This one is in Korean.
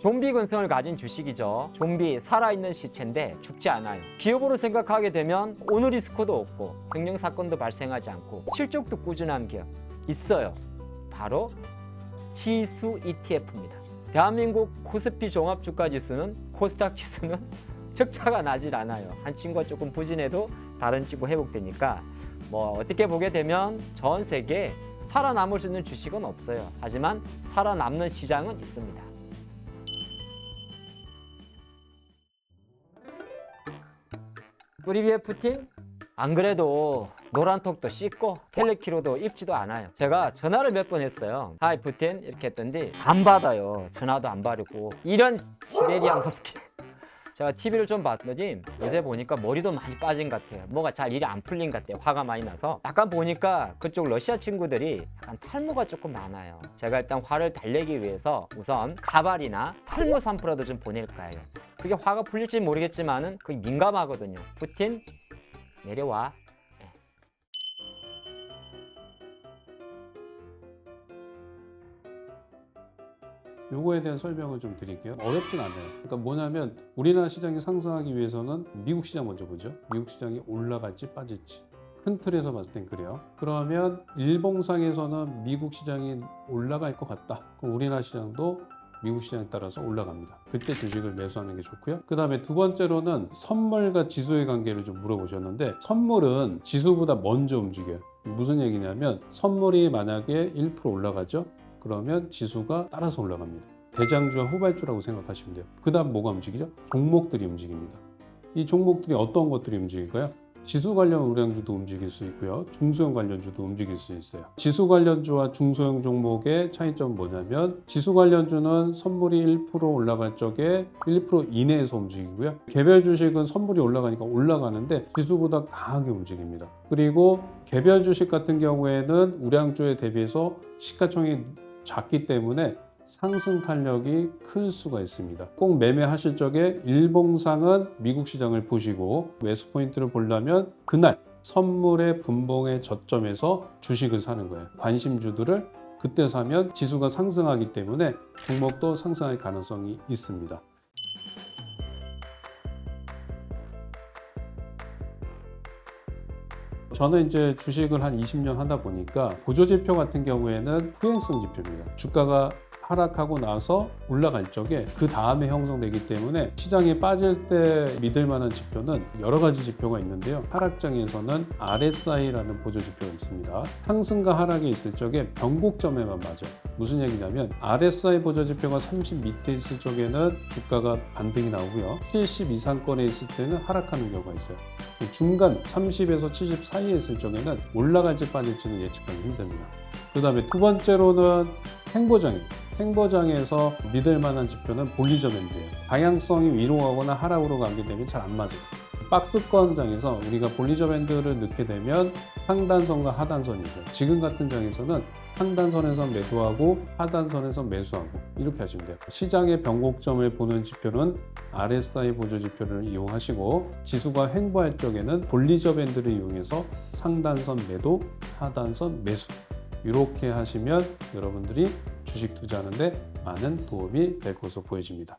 좀비 근성을 가진 주식이죠. 좀비 살아있는 시체인데 죽지 않아요. 기업으로 생각하게 되면 오늘 리스크도 없고 횡령 사건도 발생하지 않고 실적도 꾸준한 기업 있어요. 바로 지수 ETF입니다. 대한민국 코스피 종합 주가 지수는 코스닥 지수는 적자가 나질 않아요. 한 친구가 조금 부진해도 다른 친구 회복되니까 뭐 어떻게 보게 되면 전 세계에 살아남을 수 있는 주식은 없어요. 하지만 살아남는 시장은 있습니다. 우리 푸틴 안 그래도 노란톡도 씻고 텔레키로도 입지도 않아요. 제가 전화를 몇 번 했어요. 하이 푸틴 이렇게 했더니 안 받아요. 전화도 안 받고 이런 시베리안 허스키. 제가 TV를 좀 봤더니 요새 보니까 머리도 많이 빠진 것 같아요. 뭐가 잘 일이 안 풀린 것 같아요. 화가 많이 나서. 약간 보니까 그쪽 러시아 친구들이 약간 탈모가 조금 많아요. 제가 일단 화를 달래기 위해서 우선 가발이나 탈모 샴푸라도 좀 보낼까 해요. 그게 화가 풀릴지 모르겠지만은 그게 민감하거든요. 푸틴 내려와. 요거에 대한 설명을 좀 드릴게요. 어렵진 않아요. 그러니까 뭐냐면 우리나라 시장이 상승하기 위해서는 미국 시장 먼저 보죠. 미국 시장이 올라갈지 빠질지. 큰 틀에서 봤을 땐 그래요. 그러면 일봉상에서는 미국 시장이 올라갈 것 같다. 그럼 우리나라 시장도 미국 시장에 따라서 올라갑니다. 그때 주식을 매수하는 게 좋고요. 그 다음에 두 번째로는 선물과 지수의 관계를 좀 물어보셨는데 선물은 지수보다 먼저 움직여요. 무슨 얘기냐면 선물이 만약에 1% 올라가죠? 그러면 지수가 따라서 올라갑니다. 대장주와 후발주라고 생각하시면 돼요. 그 다음 뭐가 움직이죠? 종목들이 움직입니다. 이 종목들이 어떤 것들이 움직일까요? 지수 관련 우량주도 움직일 수 있고요. 중소형 관련주도 움직일 수 있어요. 지수 관련주와 중소형 종목의 차이점은 뭐냐면 지수 관련주는 선물이 1% 올라갈 적에 1% 이내에서 움직이고요. 개별 주식은 선물이 올라가니까 올라가는데 지수보다 강하게 움직입니다. 그리고 개별 주식 같은 경우에는 우량주에 대비해서 시가총이 작기 때문에 상승 탄력이 클 수가 있습니다. 꼭 매매하실 적에 일봉상은 미국 시장을 보시고 매수 포인트를 보려면 그날 선물의 분봉의 저점에서 주식을 사는 거예요. 관심주들을 그때 사면 지수가 상승하기 때문에 종목도 상승할 가능성이 있습니다. 저는 이제 주식을 한 20년 하다 보니까 보조지표 같은 경우에는 후행성 지표입니다. 주가가 하락하고 나서 올라갈 적에 그 다음에 형성되기 때문에 시장에 빠질 때 믿을 만한 지표는 여러 가지 지표가 있는데요. 하락장에서는 RSI라는 보조 지표가 있습니다. 상승과 하락이 있을 적에 변곡점에만 맞아요. 무슨 얘기냐면 RSI 보조 지표가 30 밑에 있을 적에는 주가가 반등이 나오고요. 70 이상권에 있을 때는 하락하는 경우가 있어요. 중간 30에서 70 사이에 있을 적에는 올라갈지 빠질지는 예측하기 힘듭니다. 그 다음에 두 번째로는 행보장입니다. 행보장에서 믿을 만한 지표는 볼리저 밴드예요. 방향성이 위로 가거나 하락으로 가게 되면 잘 안 맞아요. 박스권장에서 우리가 볼리저 밴드를 넣게 되면 상단선과 하단선이 있어요. 지금 같은 장에서는 상단선에서 매도하고 하단선에서 매수하고 이렇게 하시면 돼요. 시장의 변곡점을 보는 지표는 RSI 보조 지표를 이용하시고 지수가 횡보할 적에는 볼리저 밴드를 이용해서 상단선 매도, 하단선 매수 이렇게 하시면 여러분들이 주식 투자하는데 많은 도움이 될 것으로 보여집니다.